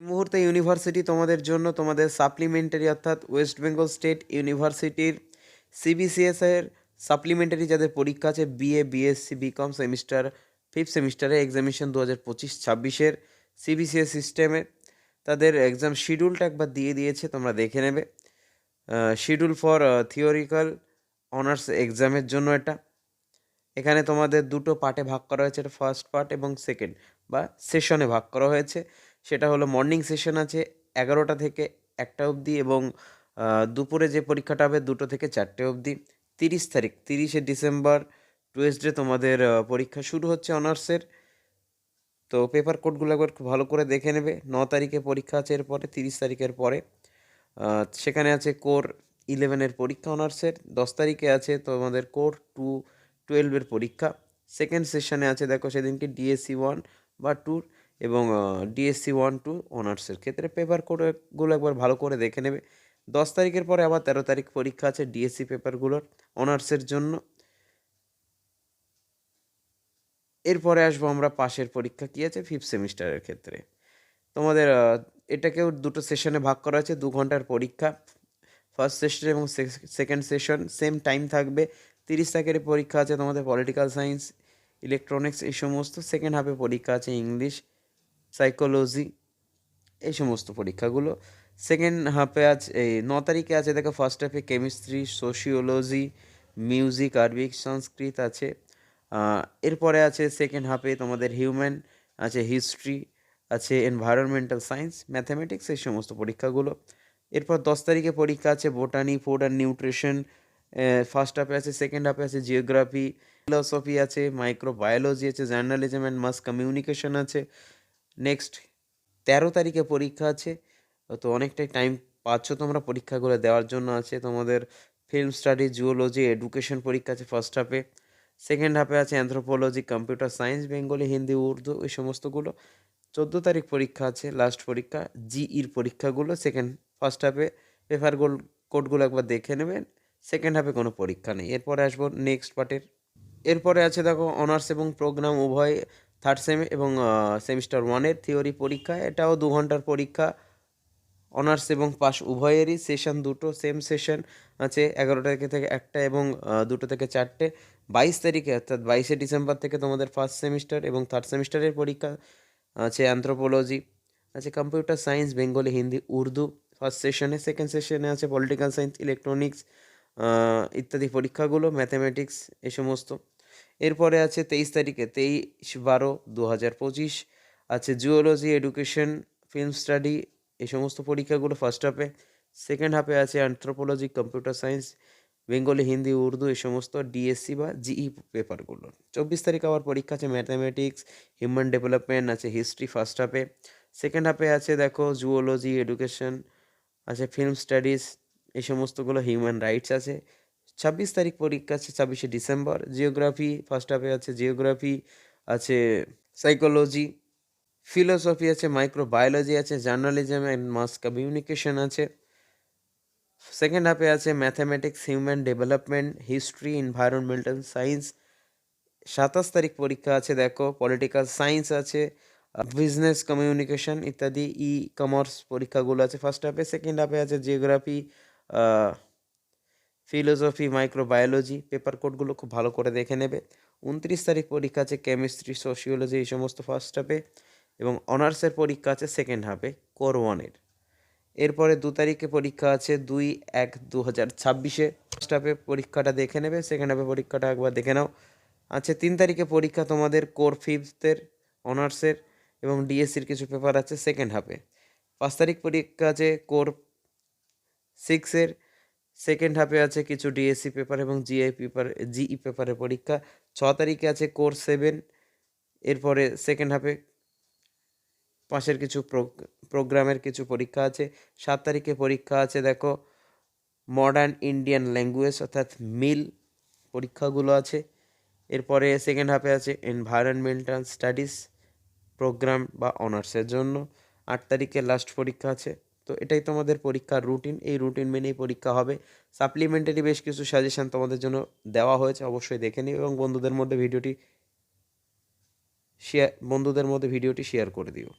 মুহূর্তে ইউনিভার্সিটি তোমাদের জন্য তোমাদের সাপ্লিমেন্টারি অর্থাৎ ওয়েস্ট বেঙ্গল স্টেট ইউনিভার্সিটির সিবিসিএস এর সাপ্লিমেন্টারি যাদের পরীক্ষা আছে BA BSc BCom semester fifth সেমিস্টারে এক্সামিশন দু হাজার পঁচিশ ছাব্বিশের সিবিসিএস সিস্টেমে তাদের এক্সাম শিডিউলটা একবার দিয়ে দিয়েছে, তোমরা দেখে নেবে। শিডিউল ফর থিওরিক্যাল অনার্স এক্সামের জন্য এটা। এখানে তোমাদের দুটো পার্টে ভাগ করা হয়েছে, এটা ফার্স্ট পার্ট এবং সেকেন্ড বা সেশনে ভাগ করা হয়েছে। সেটা হলো মর্নিং সেশন আছে এগারোটা থেকে একটা অবধি এবং দুপুরে যে পরীক্ষাটা হবে দুটো থেকে চারটে অবধি। তিরিশ তারিখ, তিরিশে ডিসেম্বর টুয়েসডে তোমাদের পরীক্ষা শুরু হচ্ছে অনার্সের। তো পেপার কোডগুলো একবার ভালো করে দেখে নেবে। ন তারিখে পরীক্ষা আছে এরপরে, তিরিশ তারিখের পরে। সেখানে আছে কোর ইলেভেনের পরীক্ষা অনার্সের। দশ তারিখে আছে তোমাদের কোর টু টুয়েলভের পরীক্ষা। সেকেন্ড সেশনে আছে দেখো সেদিনকে ডিএসসি ওয়ান বা টুর এবং ডিএসসি ওয়ান টু অনার্সের ক্ষেত্রে পেপার কোডগুলো একবার ভালো করে দেখে নেবে। দশ তারিখের পরে আবার তেরো তারিখ পরীক্ষা আছে ডিএসসি পেপারগুলোর অনার্সের জন্য। এরপরে আসব আমরা পাশের পরীক্ষা কী আছে? ফিফথ সেমিস্টারের ক্ষেত্রে। তোমাদের এটাকেও দুটো সেশনে ভাগ করা আছে, দু ঘণ্টার পরীক্ষা। ফার্স্ট সেশন এবং সেকেন্ড সেশন সেম টাইম থাকবে। তিরিশ তারিখের পরীক্ষা আছে তোমাদের পলিটিক্যাল সায়েন্স ইলেকট্রনিক্স এই সমস্ত। সেকেন্ড হাফে পরীক্ষা আছে ইংলিশ সাইকোলজি এই সমস্ত পরীক্ষাগুলো। সেকেন্ড হাফে আছে এই ন তারিখে আছে দেখো ফার্স্ট হাফে chemistry sociology music Arabic Sanskrit আছে। এরপরে আছে সেকেন্ড হাফে তোমাদের হিউম্যান আছে হিস্ট্রি আছে এনভায়রনমেন্টাল সায়েন্স ম্যাথামেটিক্স এই সমস্ত পরীক্ষাগুলো। এরপর দশ তারিখে পরীক্ষা আছে botany food and nutrition first হাফে আছে সেকেন্ড হাফে আছে জিওগ্রাফি ফিলসফি আছে মাইক্রোবায়োলজি আছে জার্নালিজম অ্যান্ড মাস কমিউনিকেশন আছে। নেক্সট তেরো তারিখে পরীক্ষা আছে। তো অনেকটাই টাইম পাচ্ছ তোমরা পরীক্ষাগুলো দেওয়ার জন্য আছে। তোমাদের ফিল্ম স্টাডি জুওলজি এডুকেশন পরীক্ষা আছে ফার্স্ট হাফে সেকেন্ড হাফে আছে anthropology computer science Bengali Hindi Urdu এই সমস্তগুলো। চোদ্দ তারিখ পরীক্ষা আছে লাস্ট পরীক্ষা জিইর পরীক্ষাগুলো। সেকেন্ড ফার্স্ট হাফে পেপার গোল কোডগুলো একবার দেখে নেবেন সেকেন্ড হাফে কোনো পরীক্ষা নেই। এরপরে আসব নেক্সট পার্টের এরপরে আছে দেখো অনার্স এবং প্রোগ্রাম উভয় থার্ড সেম এবং সেমিস্টার ওয়ানের থিওরি পরীক্ষা, এটাও দু ঘণ্টার পরীক্ষা। অনার্স এবং পাস উভয়েরই সেশন দুটো সেম সেশন আছে এগারোটা থেকে থেকে একটা এবং দুটো থেকে চারটে। বাইশ তারিখে, অর্থাৎ বাইশে ডিসেম্বর থেকে তোমাদের ফার্স্ট সেমিস্টার এবং থার্ড সেমিস্টারের পরীক্ষা আছে অ্যান্থ্রোপোলজি আছে computer science Bengali Hindi Urdu first সেশনে সেকেন্ড সেশনে আছে পলিটিক্যাল সায়েন্স ইলেকট্রনিক্স ইত্যাদি পরীক্ষাগুলো ম্যাথামেটিক্স এ সমস্ত। এরপরে আছে তেইশ তারিখে, তেইশ বারো দু হাজার পঁচিশ। আছে জুওলজি এডুকেশন ফিল্ম স্টাডি এই সমস্ত পরীক্ষাগুলো ফার্স্ট হাফে সেকেন্ড হাফে আছে anthropology computer science Bengali Hindi Urdu এই সমস্ত ডিএসসি বা জিই পেপারগুলো চব্বিশ তারিখ আবার পরীক্ষা আছে ম্যাথামেটিক্স হিউম্যান ডেভেলপমেন্ট আছে হিস্ট্রি ফার্স্ট হাফে সেকেন্ড হাফে আছে দেখো জুওলজি এডুকেশন আছে ফিল্ম স্টাডিজ এই সমস্তগুলো হিউম্যান রাইটস আছে। ছাব্বিশ তারিখ পরীক্ষা আছে, ছাব্বিশে ডিসেম্বর। জিওগ্রাফি ফার্স্ট হাফে আছে জিওগ্রাফি, আছে সাইকোলজি ফিলোসফি আছে মাইক্রোবায়োলজি আছে জার্নালিজম অ্যান্ড মাস কমিউনিকেশন আছে। সেকেন্ড হাফে আছে mathematics human development history environmental science সাতাশ তারিখ পরীক্ষা আছে, দেখো পলিটিক্যাল সায়েন্স আছে বিজনেস কমিউনিকেশন ইত্যাদি ই কমার্স পরীক্ষাগুলো আছে। ফার্স্ট হাফে সেকেন্ড হাফে আছে জিওগ্রাফি ফিলোসফি মাইক্রোবায়োলজি পেপার কোডগুলো খুব ভালো করে দেখে নেবে। উনত্রিশ তারিখ পরীক্ষা আছে কেমিস্ট্রি সোশিওলজি এই সমস্ত ফার্স্ট হাফে এবং অনার্সের পরীক্ষা আছে সেকেন্ড হাফে কোর ওয়ানের এরপরে দু তারিখে পরীক্ষা আছে দুই এক দু হাজার ছাব্বিশে। ফার্স্ট হাফে পরীক্ষাটা দেখে নেবে সেকেন্ড হাফে পরীক্ষাটা একবার দেখে নাও। আছে তিন তারিখে পরীক্ষা তোমাদের কোর ফিফথের অনার্সের এবং ডিএসসির কিছু পেপার আছে সেকেন্ড হাফে পাঁচ তারিখ পরীক্ষা আছে কোর সিক্সের সেকেন্ড হাফে আছে কিছু ডিএসসি পেপার এবং জিআই পেপার জিই পেপারের পরীক্ষা। ছ তারিখে আছে কোর সেভেন এরপরে সেকেন্ড হাফে পাশের কিছু প্রোগ্রামের কিছু পরীক্ষা আছে। সাত তারিখে পরীক্ষা আছে, দেখো মডার্ন ইন্ডিয়ান ল্যাঙ্গুয়েজ অর্থাৎ মিল পরীক্ষাগুলো আছে। এরপরে সেকেন্ড হাফে আছে এনভায়রনমেন্টাল স্টাডিজ প্রোগ্রাম বা অনার্সের জন্য। আট তারিখে লাস্ট পরীক্ষা আছে। তো এটাই তোমাদের পরীক্ষার রুটিন এই রুটিন মেনেই পরীক্ষা হবে। সাপ্লিমেন্টারি বেশ কিছু সাজেশান তোমাদের জন্য দেওয়া হয়েছে, অবশ্যই দেখে নিও এবং বন্ধুদের মধ্যে ভিডিওটি শেয়ার বন্ধুদের মধ্যে ভিডিওটি শেয়ার করে দিও।